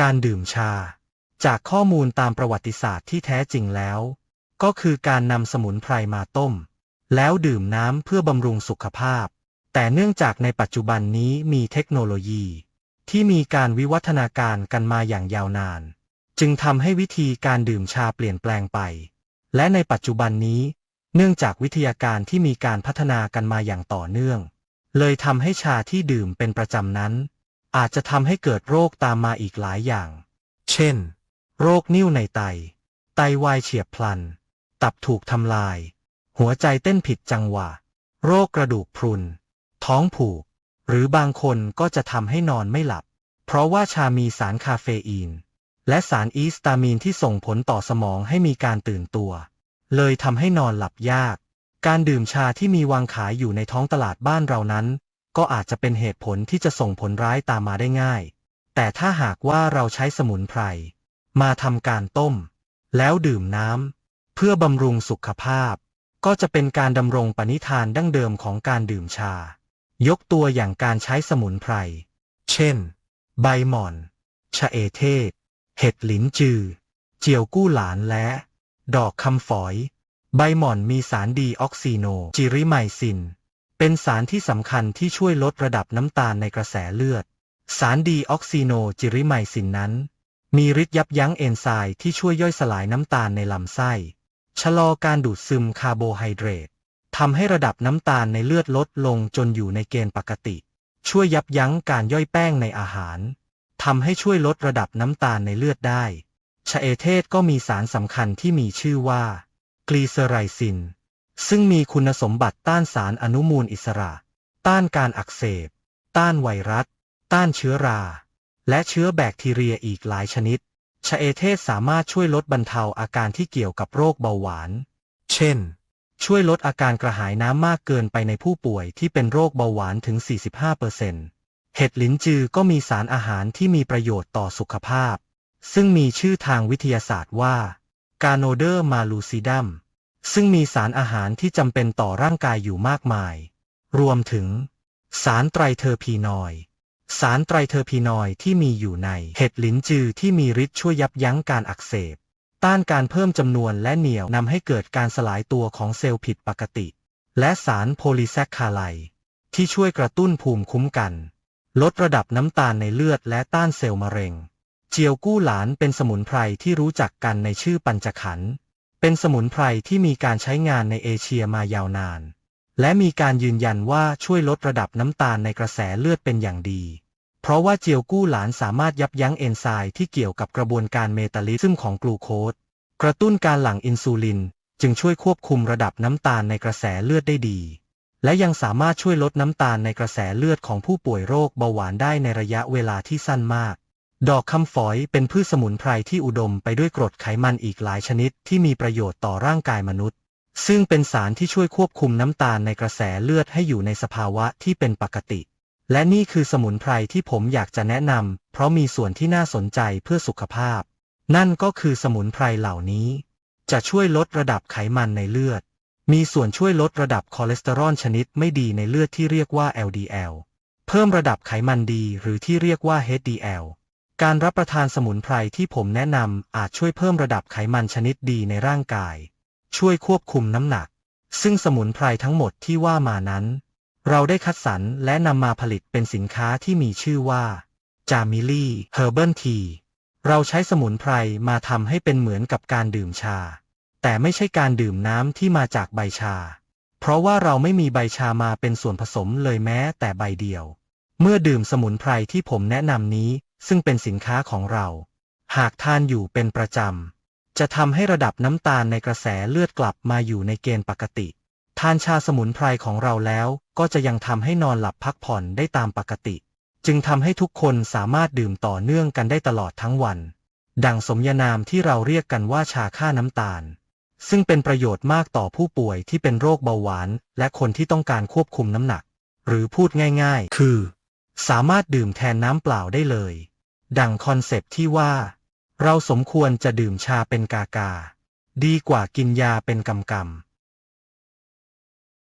การดื่มชา จากข้อมูลตามประวัติศาสตร์ที่แท้จริงแล้ว ก็คือการนำสมุนไพรมาต้ม แล้วดื่มน้ำเพื่อบำรุงสุขภาพ แต่เนื่องจากในปัจจุบันนี้มีเทคโนโลยี ที่มีการวิวัฒนาการกันมาอย่างยาวนาน จึงทำให้วิธีการดื่มชาเปลี่ยนแปลงไป และในปัจจุบันนี้ เนื่องจากวิทยาการที่มีการพัฒนากันมาอย่างต่อเนื่อง เลยทำให้ชาที่ดื่มเป็นประจำนั้น อาจจะทำให้เกิดโรคตามมาอีกหลายอย่าง เช่น โรคนิ่วในไต ไตวายเฉียบพลัน ตับถูกทำลาย หัวใจเต้นผิดจังหวะ โรคกระดูกพรุน ท้องผูก หรือบางคนก็จะทำให้นอนไม่หลับ เพราะว่าชามีสารคาเฟอีน และสารอีสตามีนที่ส่งผลต่อสมองให้มีการตื่นตัว เลยทำให้นอนหลับยาก การดื่มชาที่มีวางขายอยู่ในท้องตลาดบ้านเรานั้น ก็อาจจะเป็นเหตุผลที่จะส่งผลร้ายตามมาได้ง่าย แต่ถ้าหากว่าเราใช้สมุนไพร มาทำการต้ม แล้วดื่มน้ำเพื่อบำรุงสุขภาพ ก็จะเป็นการดำรงปณิธานดั้งเดิมของการดื่มชา ยกตัวอย่างการใช้สมุนไพร เช่น ใบหม่อน ชะเอเทศ เห็ดหลินจือ เจียวกู้หลานและ ดอกคำฝอย ใบหม่อนมีสารดีออกซิโนจิริไมซิน เป็นสารที่สำคัญที่ช่วยลดระดับน้ำตาลในกระแสเลือด สารดีออกซิโนจิริไมซินนั้น มีฤทธิ์ยับยั้งเอนไซม์ที่ช่วยย่อยสลายน้ำตาลในลำไส้ ชะลอการดูดซึมคาร์โบไฮเดรตทำให้ระดับน้ำตาลในเลือดลดลงจนอยู่ในเกณฑ์ปกติ ช่วยยับยั้งการย่อยแป้งในอาหารทำให้ช่วยลดระดับน้ำตาลในเลือดได้ชะเอเทศก็มีสารสำคัญที่มีชื่อว่า กลีเซอไรซิน ซึ่งมีคุณสมบัติต้านสารอนุมูลอิสระ ต้านการอักเสบ ต้านไวรัส ต้านเชื้อรา และเชื้อแบคทีเรียอีกหลายชนิด ชะเอเทศสามารถช่วยลดบรรเทาอาการที่เกี่ยวกับโรคเบาหวาน เช่น ช่วยลดอาการกระหายน้ำมากเกินไปในผู้ป่วยที่เป็นโรคเบาหวานถึง 45%เห็ดลิ้นจือก็มีสารอาหารที่มีประโยชน์ต่อสุขภาพ ซึ่งมีชื่อทางวิทยาศาสตร์ว่า กาโนเดอร์มาลูซิดัม ซึ่งมีสารอาหารที่จำเป็นต่อร่างกายอยู่มากมาย รวมถึง สารไตรเทอร์พีนอยด์สารไตรเทอร์พีนอยด์ที่มีอยู่ในเห็ดลิ้นจือที่มีฤทธิ์ช่วยยับยั้งการอักเสบ ต้านการเพิ่มจำนวนและเหนี่ยวนำให้เกิดการสลายตัวของเซลล์ผิดปกติ และสารโพลีแซคคาไลด์ที่ช่วยกระตุ้นภูมิคุ้มกัน ลดระดับน้ำตาลในเลือดและต้านเซลล์มะเร็ง เจียวกู้หลานเป็นสมุนไพรที่รู้จักกันในชื่อปัญจขันธ์ เป็นสมุนไพรที่มีการใช้งานในเอเชียมายาวนาน และมีการยืนยันว่าช่วยลดระดับน้ำตาลในกระแสเลือดเป็นอย่างดี เพราะว่าเจียวกู้หลานสามารถยับยั้งเอนไซม์ที่เกี่ยวกับกระบวนการเมตาลิซึมของกลูโคสกระตุ้นการหลั่งอินซูลิน จึงช่วยควบคุมระดับน้ำตาลในกระแสเลือดได้ดี และยังสามารถช่วยลดน้ำตาลในกระแสเลือดของผู้ป่วยโรคเบาหวานได้ในระยะเวลาที่สั้นมาก ดอกคำฝอยเป็นพืชสมุนไพรที่อุดมไปด้วยกรดไขมันอีกหลายชนิดที่มีประโยชน์ต่อร่างกายมนุษย์ ซึ่งเป็นสารที่ช่วยควบคุมน้ำตาลในกระแสเลือดให้อยู่ในสภาวะที่เป็นปกติ และนี่คือสมุนไพรที่ผมอยากจะแนะนำเพราะมีส่วนที่น่าสนใจเพื่อสุขภาพ นั่นก็คือสมุนไพรเหล่านี้ จะช่วยลดระดับไขมันในเลือด มีส่วนช่วยลดระดับคอเลสเตอรอลชนิดไม่ดีในเลือดที่เรียกว่า LDL เพิ่มระดับไขมันดีหรือที่เรียกว่า HDL การรับประทานสมุนไพรที่ผมแนะนำอาจช่วยเพิ่มระดับไขมันชนิดดีในร่างกาย ช่วยควบคุมน้ำหนัก ซึ่งสมุนไพรทั้งหมดที่ว่ามานั้น เราได้คัดสรรและนำมาผลิตเป็นสินค้าที่มีชื่อว่าจามิลี่เฮอร์เบิลทีเราใช้สมุนไพรมาทำให้เป็นเหมือนกับการดื่มชา แต่ไม่ใช่การดื่มน้ำที่มาจากใบชา เพราะว่าเราไม่มีใบชามาเป็นส่วนผสมเลยแม้แต่ใบเดียว เมื่อดื่มสมุนไพรที่ผมแนะนำนี้ ซึ่งเป็นสินค้าของเรา หากทานอยู่เป็นประจำ จะทำให้ระดับน้ำตาลในกระแสเลือดกลับมาอยู่ในเกณฑ์ปกติ ทานชาสมุนไพรของเราแล้วก็จะยังทำให้นอนหลับพักผ่อนได้ตามปกติ จึงทำให้ทุกคนสามารถดื่มต่อเนื่องกันได้ตลอดทั้งวัน ดังสมญานามที่เราเรียกกันว่าชาฆ่าน้ำตาล ซึ่งเป็นประโยชน์มากต่อผู้ป่วยที่เป็นโรคเบาหวาน และคนที่ต้องการควบคุมน้ำหนัก หรือพูดง่าย ๆ คือ สามารถดื่มแทนน้ำเปล่าได้เลย ดังคอนเซปที่ว่า เราสมควรจะดื่มชาเป็นกากา ดีกว่ากินยาเป็นกำกำ